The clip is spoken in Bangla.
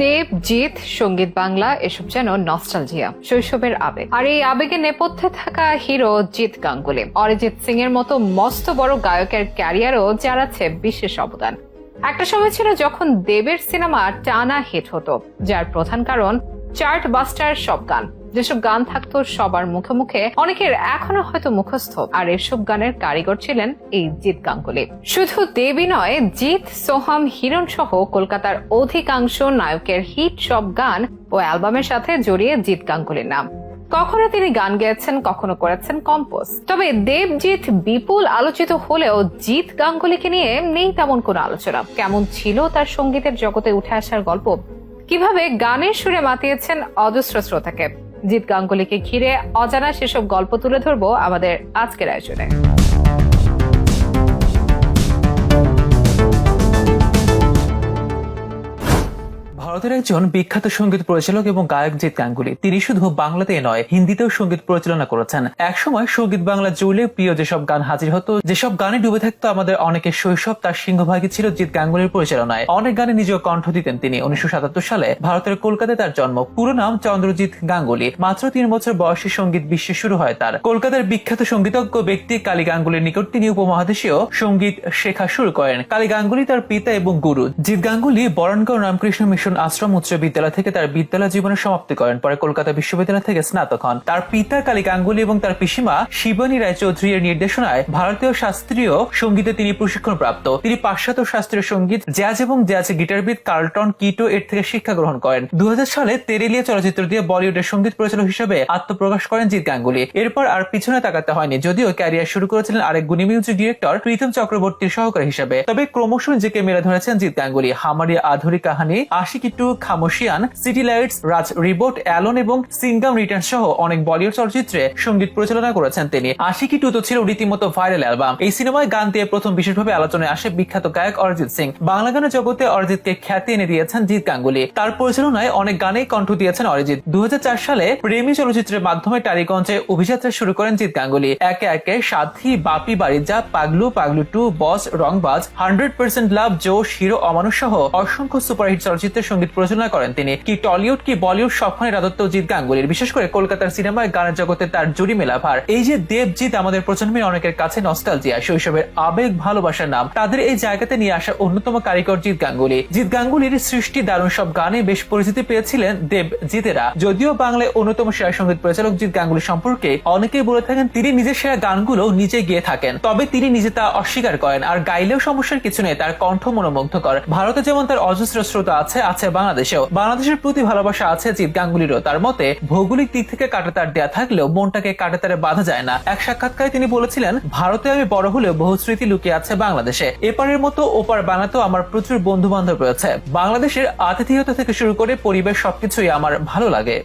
দেব, জিৎ, সংগীত বাংলা, এসব যেন নস্টালজিয়া শৈশবের আবেগ। আর এই আবেগে নেপথ্যে থাকা হিরো জিৎ গাঙ্গুলি। অরিজিৎ সিং এর মতো মস্ত বড় গায়কের ক্যারিয়ারও জানাচ্ছে বিশেষ অবদান। একটা সময় ছিল যখন দেবের সিনেমা টানা হিট হতো, যার প্রধান কারণ চার্ট বাস্টার সব গান। যেসব গান থাকতো সবার মুখে মুখে, অনেকের এখনও হয়তো মুখস্থ। আর এসব গানের কারিগর ছিলেন এই জিৎ গাঙ্গুলি। শুধু দেবী নয়, জিৎ, সোহাম, হিরণ সহ কলকাতার অধিকাংশ নায়কের হিট সব গান ও অ্যালবামের সাথে জড়িয়ে জিৎ গাঙ্গুলির নাম। কখনো তিনি গান গেয়েছেন, কখনো করেছেন কম্পোজ। তবে দেবজিৎ বিপুল আলোচিত হলেও জিৎ গাঙ্গুলিকে নিয়ে নেই তেমন কোনো আলোচনা। কেমন ছিল তার সঙ্গীতের জগতে উঠে আসার গল্প? কীভাবে গানের সুরে মাতিয়েছেন অজস্র শ্রোতাকে? জিৎ গাঙ্গুলিকে ঘিরে অজানা সেসব গল্প তুলে ধরবো আমাদের আজকের আয়োজনে। ভারতের একজন বিখ্যাত সংগীত পরিচালক এবং গায়ক জিৎ গাঙ্গুলি, তিনি শুধু বাংলাতে নয়, হিন্দিতেও সংগীত পরিচালনা করেছেন। একসময় সংগীত বাংলা জুড়লে প্রিয় যেসব গান হাজির হতো, যেসব গানে ডুবে থাকতো আমাদের অনেকের শৈশব, তার সিংহভাগী ছিল জিৎ গাঙ্গুলির পরিচালনায়। অনেক গানে নিজেও কণ্ঠ দিতেন তিনি। উনিশশো সালে ভারতের কলকাতায় তার জন্ম। পুরো নাম চন্দ্রজিৎ গাঙ্গুলি। মাত্র তিন বছর বয়সে সংগীত বিশ্বে শুরু হয় তার। কলকাতার বিখ্যাত সঙ্গীতজ্ঞ ব্যক্তি কালী গাঙ্গুলির নিকট তিনি উপমহাদেশীয় সংগীত শেখা শুরু করেন। কালী গাঙ্গুলি তার পিতা এবং গুরু। জিৎ গাঙ্গুলি বরণগড় রামকৃষ্ণ মিশন আশ্রম উচ্চ বিদ্যালয় থেকে তার বিদ্যালয় জীবনের সমাপ্তি করেন। পরে কলকাতা বিশ্ববিদ্যালয় থেকে স্নাতক হন। তার পিতা কালী গাঙ্গুলি এবং তার পিসিমা শিবানী রায় চৌধুরী এর নির্দেশনায় ভারতীয় শাস্ত্রীয় সঙ্গীতে তিনি প্রশিক্ষণ প্রাপ্ত। তিনি পাশ্চাত্য শাস্ত্রীয় সংগীত, জ্যাজ এবং জ্যাজ গিটারবিদ কার্লটন কিটো এর থেকে শিক্ষা গ্রহণ করেন। দু হাজার সালে তেরেলিয়া চলচ্চিত্র দিয়ে বলিউডের সংগীত পরিচালক হিসেবে আত্মপ্রকাশ করেন জিৎ গাঙ্গুলি। এরপর আর পিছনে তাকাতে হয়নি, যদিও ক্যারিয়ার শুরু করেছিলেন আরেক গুণী মিউজিক ডিরেক্টর প্রীতম চক্রবর্তীর সহকারী হিসেবে। তবে ক্রমশ নিজেকে মেলে ধরেছেন Jeet Ganguly. Hamari Adhuri Kahani Aashiqui two Khamoshiyan, City Lights, Raaz Reboot, Alone এবং সিঙ্গাম রিটার্ন সহ অনেক বলিউড চলচ্চিত্রে সংগীত পরিচালনা করেছেন তিনি। আশিকি টু তো ছিল রীতিমতো ভাইরাল অ্যালবাম। এই সিনেমায় গান দিয়ে প্রথম বিশেষভাবে আলোচনায় আসে বিখ্যাত গায়ক অরিজিৎ সিং। বাংলা গানের জগতে অরিজিৎকে খ্যাতি এনে দিয়েছেন জিৎ গাঙ্গুলি। তার পরিচালনায় অনেক গানেই কণ্ঠ দিয়েছেন অরিজিৎ। দু হাজার চার সালে প্রেমী চলচ্চিত্রের মাধ্যমে টালিগঞ্জে অভিযাত্রা শুরু করেন জিৎ গাঙ্গুলি। একে একে Saathi Bapi Bari Jaa Paglu Paglu Two, Boss, Rangbaaz, Hundred Percent Love, Josh, Hero, Amanush সহ অসংখ্য সুপারহিট চলচ্চিত্রের সংগীত পরিচালনা করেন তিনি। কি টলিউড, কি বলিউড সবখানে রাজত্ব জিৎ গাঙ্গুলির। বিশেষ করে কলকাতার সিনেমায় গানের জগতে তার জুড়ি মেলা ভার। এই যে দেবজিৎ আমাদের প্রজন্মের অনেকের কাছে নস্টালজিয়া শৈশবের আবেগ, ভালোবাসার নাম, তাদের এই জায়গাতে নিয়ে আসা অন্যতম কারিগর জিৎ গাঙ্গুলি। জিৎ গাঙ্গুলির সৃষ্টি দারুণ সব গানে বেশ পরিচিতি পেয়েছিলেন দেব জিতেরা যদিও বাংলায় অন্যতম সেরা সংগীত পরিচালক জিৎ গাঙ্গুলি সম্পর্কে অনেকেই বলে থাকেন, তিনি নিজের সেরা গানগুলো নিজে গিয়ে থাকেন। তবে তিনি নিজে তা অস্বীকার করেন, আর গাইলেও সমস্যার কিছু নেই, তার কণ্ঠ মনোমুগ্ধকর। ভারতে যেমন তার অজস্র শ্রোতা আছে আছে বাংলাদেশেও বাংলাদেশের প্রতি ভালোবাসা আছে জিৎ গাঙ্গুলিরও তার মতে, ভৌগোলিক দিক থেকে কাটাতার দেয়া থাকলেও মনটাকে কাটাতারে বাধা যায় না। এক সাক্ষাৎকারে তিনি বলেছিলেন, ভারতে আমি বড় হলেও বহু স্মৃতি লুকিয়ে আছে বাংলাদেশে। এপারের মতো ওপার বানাতেও আমার প্রচুর বন্ধু বান্ধব রয়েছে। বাংলাদেশের আতিথেয়তা থেকে শুরু করে পরিবেশ সবকিছুই আমার ভালো লাগে।